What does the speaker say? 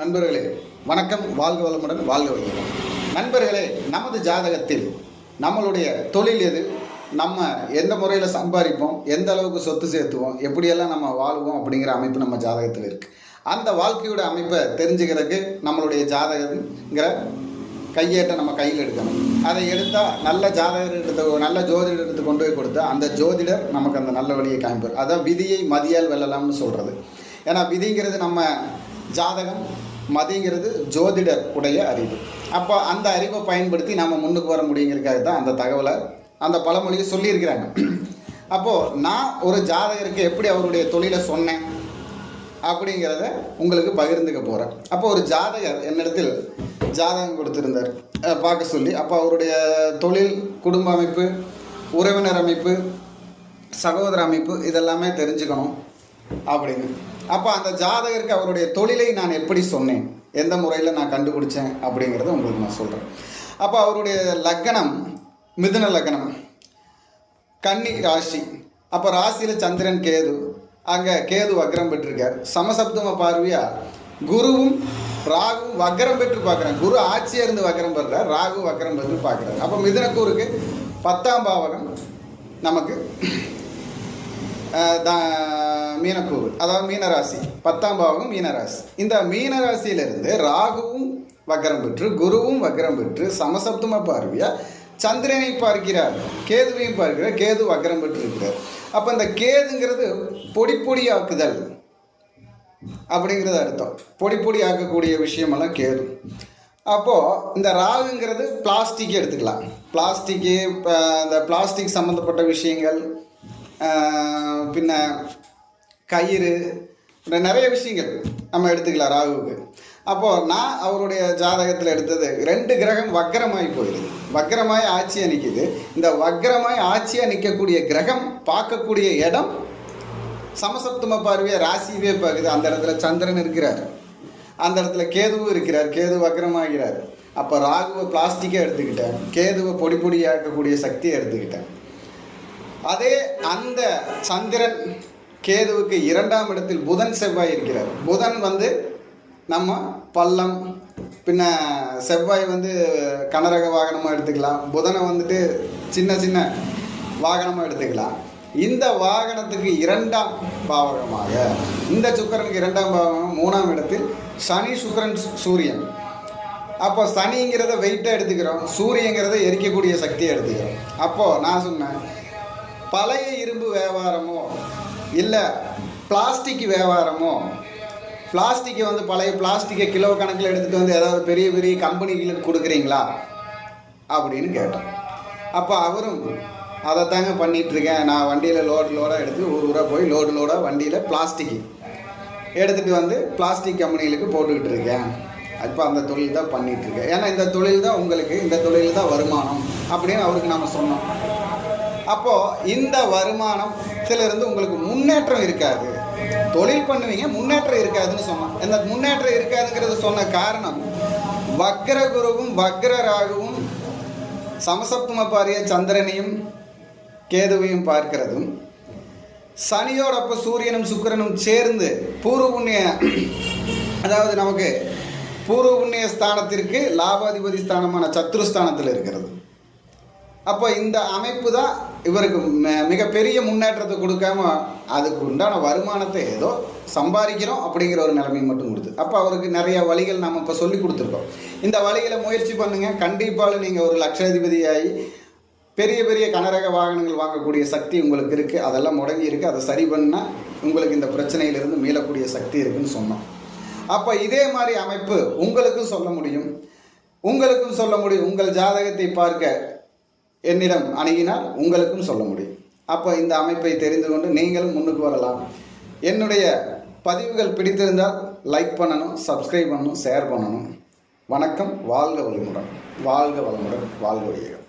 நண்பர்களே வணக்கம். வாழ்க வளமுடன் வாழ்க வளமுடன். நண்பர்களே நமது ஜாதகத்தில் நம்மளுடைய தொழில் எது? நம்ம எந்த முறையில் சம்பாதிப்போம்? எந்த அளவுக்கு சொத்து சேர்த்துவோம்? எப்படியெல்லாம் நம்ம வாழ்வோம்? அப்படிங்கிற அமைப்பு நம்ம ஜாதகத்தில் இருக்குது அந்த வாழ்க்கையோட அமைப்பை தெரிஞ்சுக்கிறதுக்கு நம்மளுடைய ஜாதகங்கிற கையேட்டை நம்ம கையில் எடுக்கணும். அதை எடுத்தால் நல்ல ஜாதகர் எடுத்து நல்ல ஜோதிடர் எடுத்து கொண்டு போய் கொடுத்தா அந்த ஜோதிடர் நமக்கு அந்த நல்ல வழியை காமிப்பார். அதான் விதியை மதியால் வெல்லலாம்னு சொல்கிறது ஏன்னா விதிங்கிறது நம்ம ஜாதகம் மதிங்கிறது ஜோதிடர் உடைய அறிவு. அப்போ அந்த அறிவை பயன்படுத்தி நாம் முன்னுக்கு வர முடியுங்கிறதுக்காக தான் அந்த தகவலை அந்த பழமொழியை சொல்லியிருக்கிறாங்க. அப்போது நான் ஒரு ஜாதகருக்கு எப்படி அவருடைய தொழிலை சொன்னேன் அப்படிங்கிறத உங்களுக்கு பகிர்ந்துக்க போகிறேன் அப்போ ஒரு ஜாதகர் என்னிடத்தில் ஜாதகம் கொடுத்துருந்தார். பார்க்க சொல்லி அப்போ அவருடைய தொழில் குடும்ப அமைப்பு உறவினர் அமைப்பு சகோதர அமைப்பு இதெல்லாமே தெரிஞ்சுக்கணும் அப்படின்னு. அப்போ அந்த ஜாதகருக்கு அவருடைய தொழிலை நான் எப்படி சொன்னேன்? எந்த முறையில் நான் கண்டுபிடிச்சேன் அப்படிங்கிறத உங்களுக்கு நான் சொல்கிறேன் அப்போ அவருடைய லக்னம் மிதுன லக்னம் கன்னி ராசி. அப்போ ராசியில் சந்திரன் கேது. அங்கே கேது வக்ரம் பெற்றிருக்கார். சமசப்தம பார்வையா குருவும் ராகுவும் வக்ரம் பெற்று பார்க்குறாங்க குரு ஆட்சியாக இருந்து வக்ரம் பெறுறார். ராகு வக்ரம் பெற்று பார்க்குறாரு. அப்போ மிதுனக்கூருக்கு பத்தாம் பாவகம் நமக்கு தான் மீனக்கூறு அதாவது மீனராசி. பத்தாம் பாவகம் மீனராசி. இந்த மீனராசியிலிருந்து ராகுவும் வக்கரம் பெற்று குருவும் வக்கரம் பெற்று சமசப்தம பார்வையா சந்திரனை பார்க்கிறார். கேதுவையும் பார்க்கிறார் கேது வக்கரம் பெற்று இருக்கிறார் அப்போ இந்த கேதுங்கிறது பொடி பொடியாக்குதல் அப்படிங்கிறது அர்த்தம். பொடி பொடி ஆக்கக்கூடிய விஷயமெல்லாம் கேது. அப்போது இந்த ராகுங்கிறது பிளாஸ்டிக் எடுத்துக்கலாம். பிளாஸ்டிக்கு இப்போ இந்த பிளாஸ்டிக் சம்மந்தப்பட்ட விஷயங்கள் பின்ன கயிறு இந்த நிறைய விஷயங்கள் நம்ம எடுத்துக்கலாம் ராகுவுக்கு. அப்போது நான் அவருடைய ஜாதகத்தில் எடுத்தது ரெண்டு கிரகம் வக்கரமாய் போயிடுது. வக்கரமாய் ஆட்சியாக நிற்கிது இந்த வக்கரமாய் ஆட்சியாக நிற்கக்கூடிய கிரகம் பார்க்கக்கூடிய இடம் சமசப்தம பார்வையை ராசியவே பார்க்குது. அந்த இடத்துல சந்திரன் இருக்கிறார். அந்த இடத்துல கேதுவும் இருக்கிறார். கேது வக்கரமாகிறார். அப்போ ராகுவை பிளாஸ்டிக்காக எடுத்துக்கிட்டேன். கேதுவை பொடி பொடியாக்கக்கூடிய சக்தியை எடுத்துக்கிட்டேன். அதே அந்த சந்திரன் கேதுவுக்கு இரண்டாம் இடத்தில் புதன் செவ்வாய் இருக்கிறார். புதன் வந்து நம்ம பள்ளம் பின்ன செவ்வாய் வந்து கனரக வாகனமாக எடுத்துக்கலாம். புதனை வந்துட்டு சின்ன சின்ன வாகனமாக எடுத்துக்கலாம். இந்த வாகனத்துக்கு இரண்டாம் பாவகமாக இந்த சுக்கரனுக்கு இரண்டாம் பாவகம் மூணாம் இடத்தில் சனி சுக்கரன் சூரியன். அப்போ சனிங்கிறத வெயிட்டாக எடுத்துக்கிறோம். சூரியங்கிறத எரிக்கக்கூடிய சக்தியை எடுத்துக்கிறோம். அப்போது நான் சொன்னேன் பழைய இரும்பு வியாபாரமோ இல்லை பிளாஸ்டிக் வியாபாரமோ? பிளாஸ்டிக்கை வந்து பழைய பிளாஸ்டிக்கை கிலோ கணக்கில் எடுத்துகிட்டு வந்து ஏதாவது பெரிய பெரிய கம்பெனிகளுக்கு கொடுக்குறீங்களா? அப்படின்னு கேட்டோம் அப்போ அவரும் அதை தாங்க பண்ணிகிட்ருக்கேன் நான் வண்டியில் லோடு லோடாக எடுத்து ஊர் ஊராக போய் லோடு லோடாக வண்டியில் பிளாஸ்டிக்கு எடுத்துகிட்டு வந்து பிளாஸ்டிக் கம்பெனிகளுக்கு போட்டுக்கிட்டு இருக்கேன் இப்போ அந்த தொழில் தான் பண்ணிகிட்ருக்கேன் ஏன்னா இந்த தொழில் தான் உங்களுக்கு இந்த தொழில் தான் வருமானம். அப்படின்னு அவருக்கு நம்ம சொன்னோம். அப்போது இந்த வருமானத்திலிருந்து உங்களுக்கு முன்னேற்றம் இருக்காது. தொழில் பண்ணுவீங்க முன்னேற்றம் இருக்காதுன்னு சொன்னோம் இந்த முன்னேற்றம் இருக்காதுங்கிறது சொன்ன காரணம் வக்ர குருவும் வக்ர ராகுவும் சமசப்தம பாரிய சந்திரனையும் கேதுவையும் பார்க்கிறதும் சனியோட அப்போ சூரியனும் சுக்கிரனும் சேர்ந்து பூர்வ புண்ணிய அதாவது நமக்கு பூர்வ புண்ணிய ஸ்தானத்திற்கு லாபாதிபதி ஸ்தானமான சத்ருஸ்தானத்தில் இருக்கிறது. அப்போ இந்த அமைப்பு தான் இவருக்கு ம- மிகப்பெரிய முன்னேற்றத்தை கொடுக்காம அதுக்கு உண்டான வருமானத்தை ஏதோ சம்பாதிக்கிறோம் அப்படிங்கிற ஒரு நிலைமை மட்டும் கொடுத்து. அப்போ அவருக்கு நிறைய வழிகள் நம்ம இப்போ சொல்லி கொடுத்துருக்கோம். இந்த வழிகளை முயற்சி பண்ணுங்க. கண்டிப்பாக நீங்கள் ஒரு லட்சாதிபதியாகி பெரிய பெரிய கனரக வாகனங்கள் வாங்கக்கூடிய சக்தி உங்களுக்கு இருக்குது அதெல்லாம் முடங்கி இருக்குது அதை சரி பண்ணால் உங்களுக்கு இந்த பிரச்சனையிலிருந்து மீளக்கூடிய சக்தி இருக்குன்னு சொன்னோம். அப்போ இதே மாதிரி அமைப்பு உங்களுக்கும் சொல்ல முடியும். உங்களுக்கும் சொல்ல முடியும். உங்கள் ஜாதகத்தை பார்க்க என்னிடம் அணுகினால் உங்களுக்கும் சொல்ல முடியும். அப்போ இந்த அமைப்பை தெரிந்து கொண்டு நீங்களும் முன்னுக்கு வரலாம். என்னுடைய பதிவுகள் பிடித்திருந்தால் லைக் பண்ணணும் சப்ஸ்கிரைப் பண்ணணும் ஷேர் பண்ணணும். வணக்கம் வாழ்க வளமுடன். வாழ்க வளமுடன் வாழ்க வையகம்